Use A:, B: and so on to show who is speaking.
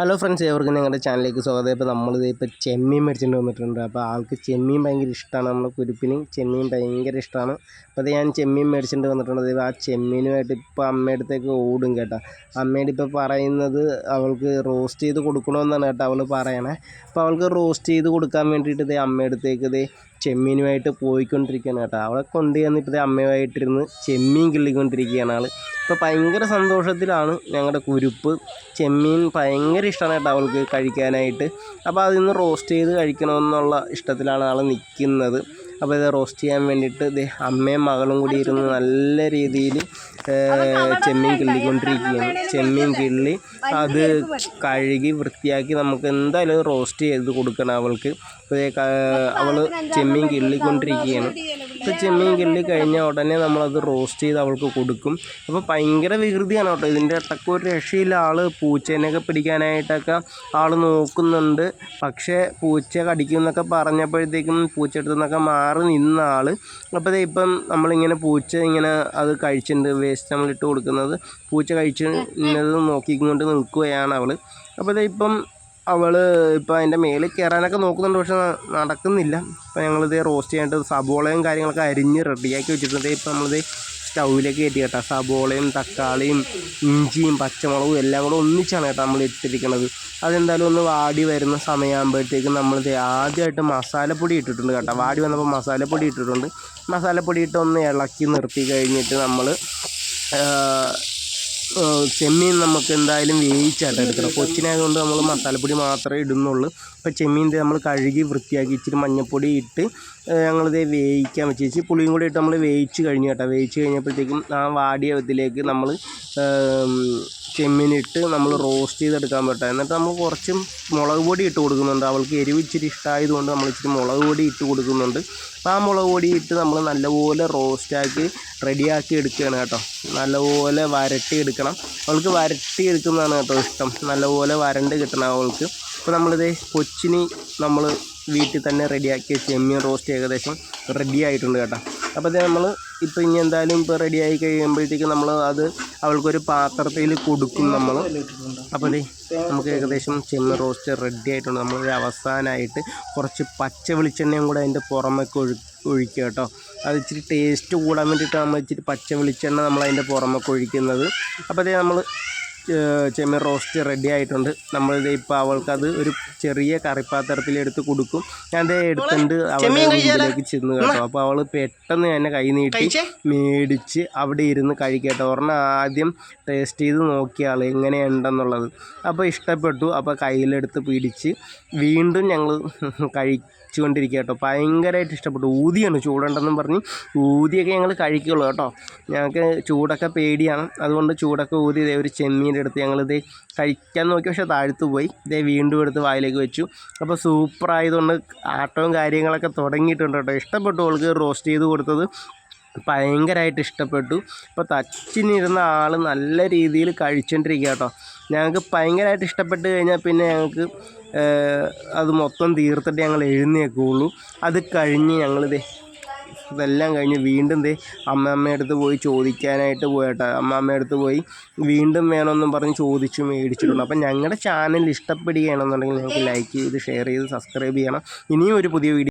A: Hello friends ഏവർക്കും ഞങ്ങളുടെ ചാനലിലേക്ക് സ്വാഗതം. ഇപ്പോൾ നമ്മളിത് ഇപ്പോൾ ചെമ്മീൻ മേടിച്ചിട്ട് വന്നിട്ടുണ്ട്. അപ്പോൾ ആൾക്ക് ചെമ്മീൻ ഭയങ്കര ഇഷ്ടമാണ് നമ്മുടെ കുരുപ്പിന് ചെമ്മീൻ ഭയങ്കര ഇഷ്ടമാണ് അപ്പോൾ അത് ഞാൻ ചെമ്മീൻ മേടിച്ചിട്ട് വന്നിട്ടുണ്ട്. ആ ചെമ്മീനുമായിട്ട് ഇപ്പോൾ അമ്മയുടെ അടുത്തേക്ക് ഓടും കേട്ടോ. അമ്മയുടെ ഇപ്പോൾ പറയുന്നത് അവൾക്ക് റോസ്റ്റ് ചെയ്ത് കൊടുക്കണമെന്നാണ് കേട്ടോ അവൾ പറയണേ. അപ്പോൾ അവൾക്ക് റോസ്റ്റ് ചെയ്ത് കൊടുക്കാൻ വേണ്ടിയിട്ട് ഇതേ അമ്മയുടെ അടുത്തേക്ക് ഇതേ ചെമ്മീനുമായിട്ട് പോയിക്കൊണ്ടിരിക്കുകയാണ് കേട്ടോ. അവളെ കൊണ്ട് ചെന്ന് ഇപ്പോൾ ദേ അമ്മയുമായിട്ടിരുന്ന് ചെമ്മീൻ കിള്ളിക്കൊണ്ടിരിക്കുകയാണ് ആൾ ഇപ്പോൾ ഭയങ്കര സന്തോഷത്തിലാണ് ഞങ്ങളുടെ കുരുപ്പ്. ചെമ്മീൻ ഭയങ്കര ഇഷ്ടമാണ് കേട്ടോ അവൾക്ക് കഴിക്കാനായിട്ട്. അപ്പോൾ അതിന്ന് റോസ്റ്റ് ചെയ്ത് കഴിക്കണമെന്നുള്ള ഇഷ്ടത്തിലാണ് ആൾ നിൽക്കുന്നത്. അപ്പോൾ ഇത് റോസ്റ്റ് ചെയ്യാൻ വേണ്ടിയിട്ട് അമ്മയും മകളും കൂടി ഇരുന്ന് നല്ല രീതിയിൽ ചെമ്മീൻ കിള്ളിക്കൊണ്ടിരിക്കുകയാണ് ചെമ്മീൻ കിള്ളി അത് കഴുകി വൃത്തിയാക്കി നമുക്ക് എന്തായാലും റോസ്റ്റ് ചെയ്ത് കൊടുക്കണം അവൾക്ക്. അവൾ ചെമ്മീൻ കിള്ളിക്കൊണ്ടിരിക്കുകയാണ് അപ്പോൾ ചെമ്മീൻ കിള്ളി കഴിഞ്ഞ ഉടനെ നമ്മളത് റോസ്റ്റ് ചെയ്ത് അവൾക്ക് കൊടുക്കും. അപ്പോൾ ഭയങ്കര വികൃതിയാണ് കേട്ടോ. ഇതിന്റെ ഇടയ്ക്ക് ഒരു രക്ഷയില്ല. ആൾ പൂച്ചേനെയൊക്കെ പിടിക്കാനായിട്ടൊക്കെ ആൾ നോക്കുന്നുണ്ട്. പക്ഷേ പൂച്ച കടിക്കും എന്നൊക്കെ പറഞ്ഞപ്പോഴത്തേക്കും പൂച്ച എടുത്തു നിന്നൊക്കെ മാറി നിന്ന ആൾ അപ്പോൾ ഇപ്പം നമ്മളിങ്ങനെ പൂച്ച ഇങ്ങനെ അത് കഴിച്ചിട്ടുണ്ട്. വേസ്റ്റ് നമ്മൾ ഇട്ട് കൊടുക്കുന്നത്. പൂച്ച കഴിച്ചു നോക്കിക്കൊണ്ട് നിൽക്കുകയാണ് അവൾ അപ്പോൾ ദേ ഇപ്പം അവൾ ഇപ്പോൾ അതിന്റെ മേളിൽ കയറാനൊക്കെ നോക്കുന്നുണ്ട് പക്ഷെ നടക്കുന്നില്ല. അപ്പോൾ ഞങ്ങളിത് റോസ്റ്റ് ചെയ്യാനായിട്ട് സബോളയും കാര്യങ്ങളൊക്കെ അരിഞ്ഞ് റെഡിയാക്കി വെച്ചിട്ടുണ്ട്. ഇപ്പം നമ്മളിത് സ്റ്റൗവിലേക്ക് കയറ്റി കേട്ടോ. സബോളയും തക്കാളിയും ഇഞ്ചിയും പച്ചമുളകും എല്ലാം കൂടെ ഒന്നിച്ചാണ് കേട്ടോ നമ്മൾ ഇട്ടിരിക്കുന്നത്. അതെന്തായാലും ഒന്ന് വാടി വരുന്ന സമയമാകുമ്പോഴത്തേക്കും നമ്മളിത് ആദ്യമായിട്ട് മസാലപ്പൊടി ഇട്ടിട്ടുണ്ട് കേട്ടോ. വാടി വന്നപ്പോൾ മസാലപ്പൊടി ഇട്ടിട്ടുണ്ട്. മസാലപ്പൊടി ഇട്ട് ഒന്ന് ഇളക്കി നിർത്തി കഴിഞ്ഞിട്ട് നമ്മൾ ചെമ്മീൻ നമുക്ക് എന്തായാലും വേവിച്ചായിട്ട് എടുക്കണം. കൊച്ചിനായതുകൊണ്ട് നമ്മൾ മസാലപ്പൊടി മാത്രമേ ഇടുന്നുള്ളൂ. അപ്പോൾ ചെമ്മീൻ നമ്മൾ കഴുകി വൃത്തിയാക്കി ഇച്ചിരി മഞ്ഞൾപ്പൊടി ഇട്ട് ഞങ്ങളിത് വേവിക്കാൻ വെച്ചേച്ച് പുളിയും കൂടി ഇട്ട് നമ്മൾ വേവിച്ച് കഴിഞ്ഞു കേട്ടോ. വേവിച്ച് കഴിഞ്ഞപ്പോഴത്തേക്കും ആ വാടിയ ഇതിലേക്ക് നമ്മൾ ചെമ്മീനിട്ട് നമ്മൾ റോസ്റ്റ് ചെയ്തെടുക്കാൻ പറ്റുക എന്നിട്ട് നമ്മൾ കുറച്ചും മുളക് പൊടി ഇട്ട് കൊടുക്കുന്നുണ്ട്. അവൾക്ക് എരിവ് ഇച്ചിരി ഇഷ്ടമായതുകൊണ്ട് നമ്മൾ ഇച്ചിരി മുളക് പൊടി ഇട്ട് കൊടുക്കുന്നുണ്ട്. അപ്പോൾ ആ മുളക് പൊടി ഇട്ട് നമ്മൾ നല്ലപോലെ റോസ്റ്റാക്കി റെഡിയാക്കി എടുക്കുകയാണ് കേട്ടോ. നല്ലപോലെ വരട്ടി എടുക്കണം. അവൾക്ക് വരട്ടി എടുക്കുന്നതാണ് കേട്ടോ ഇഷ്ടം. നല്ലപോലെ വരണ്ട് കിട്ടണം അവൾക്ക്. അപ്പോൾ നമ്മളിത് കൊച്ചിന് നമ്മൾ വീട്ടിൽ തന്നെ റെഡിയാക്കിയ ചെമ്മീൻ റോസ്റ്റ് ഏകദേശം റെഡി ആയിട്ടുണ്ട് കേട്ടോ. അപ്പോൾ ഇത് നമ്മൾ ഇപ്പോൾ ഇനി എന്തായാലും ഇപ്പോൾ റെഡി ആയി കഴിയുമ്പോഴത്തേക്കും നമ്മൾ അത് അവൾക്കൊരു പാത്രത്തിൽ കൊടുക്കും നമ്മൾ. അപ്പോൾ ദേ നമുക്ക് ഏകദേശം ചെമ്മീൻ റോസ്റ്റ് റെഡി ആയിട്ടുണ്ട്. നമ്മൾ അവസാനമായിട്ട് കുറച്ച് പച്ച വെളിച്ചെണ്ണയും കൂടെ അതിന്റെ പുറമൊക്കെ ഒഴു ഒഴിക്കുക കേട്ടോ. അത് ഇച്ചിരി ടേസ്റ്റ് കൂടാൻ വേണ്ടിയിട്ടാണ് നമ്മൾ ഇച്ചിരി പച്ച വെളിച്ചെണ്ണ നമ്മൾ അതിന്റെ പുറമൊക്കെ ഒഴിക്കുന്നത്. അപ്പോൾ അതേ നമ്മൾ ചെമ്മീൻ റോസ്റ്റ് റെഡി ആയിട്ടുണ്ട്. നമ്മൾ ഇപ്പോൾ അത് ഒരു ചെറിയ കറിപ്പാത്രത്തിൽ എടുത്ത് കൊടുക്കും. ഞാൻ ദേ എടുത്തിട്ട് അവളുടെ മുമ്പിലേക്ക് ചെന്ന് കേട്ടോ. അപ്പോൾ അവൾ പെട്ടെന്ന് എന്നെ കൈ നീട്ടി മേടിച്ച് അവിടെ ഇരുന്ന് കഴിക്കട്ടെ. ഒരെണ്ണം ആദ്യം ടേസ്റ്റ് ചെയ്ത് നോക്കിയാൾ എങ്ങനെയുണ്ടെന്നുള്ളത്. അപ്പോൾ ഇഷ്ടപ്പെട്ടു. അപ്പോൾ കയ്യിലെടുത്ത് പിടിച്ച് വീണ്ടും ഞങ്ങൾ കഴിച്ചുകൊണ്ടിരിക്കുക കേട്ടോ. ഭയങ്കരമായിട്ട് ഇഷ്ടപ്പെട്ടു. ഊതിയാണ് ചൂടുണ്ടെന്നും പറഞ്ഞ് ഊതിയൊക്കെ ഞങ്ങൾ കഴിക്കുള്ളൂ കേട്ടോ. ഞങ്ങൾക്ക് ചൂടൊക്കെ പേടിയാണ്. അതുകൊണ്ട് ചൂടൊക്കെ ഊതി ഇതേ ഒരു ചെമ്മീന്റെ അടുത്ത് ഞങ്ങളിത് കഴിക്കാൻ നോക്കി. പക്ഷേ താഴ്ത്തു പോയി. ഇതേ വീണ്ടും എടുത്ത് വായിലേക്ക് വെച്ചു. അപ്പോൾ സൂപ്പർ ആയതുകൊണ്ട് ആട്ടവും കാര്യങ്ങളൊക്കെ തുടങ്ങിയിട്ടുണ്ട് കേട്ടോ. ഇഷ്ടപ്പെട്ടു അവൾക്ക് റോസ്റ്റ് ചെയ്ത് കൊടുത്തത്. ഭയങ്കരമായിട്ട് ഇഷ്ടപ്പെട്ടു. ഇപ്പോൾ തച്ചിനിരുന്ന ആൾ നല്ല രീതിയിൽ കഴിച്ചുകൊണ്ടിരിക്കുക കേട്ടോ. ഞങ്ങൾക്ക് ഭയങ്കരമായിട്ട് ഇഷ്ടപ്പെട്ട് കഴിഞ്ഞാൽ പിന്നെ ഞങ്ങൾക്ക് അത് മൊത്തം തീർത്തിട്ട് ഞങ്ങൾ എഴുന്നേൽക്കുകയുള്ളൂ അത് കഴിഞ്ഞ് ഞങ്ങളിത് ഇതെല്ലാം കഴിഞ്ഞ് വീണ്ടും ദേ അമ്മമ്മയുടെ അടുത്ത് പോയി ചോദിക്കാനായിട്ട് പോയട്ടെ. അമ്മമ്മയുടെ അടുത്ത് പോയി വീണ്ടും വേണമെന്നും പറഞ്ഞ് ചോദിച്ചു മേടിച്ചിട്ടുണ്ട്. അപ്പം ഞങ്ങളുടെ ചാനൽ ഇഷ്ടപ്പെടുകയാണെന്നുണ്ടെങ്കിൽ നിങ്ങൾക്ക് ലൈക്ക് ചെയ്ത് ഷെയർ ചെയ്ത് സബ്സ്ക്രൈബ് ചെയ്യണം. ഇനിയും ഒരു പുതിയ വീഡിയോ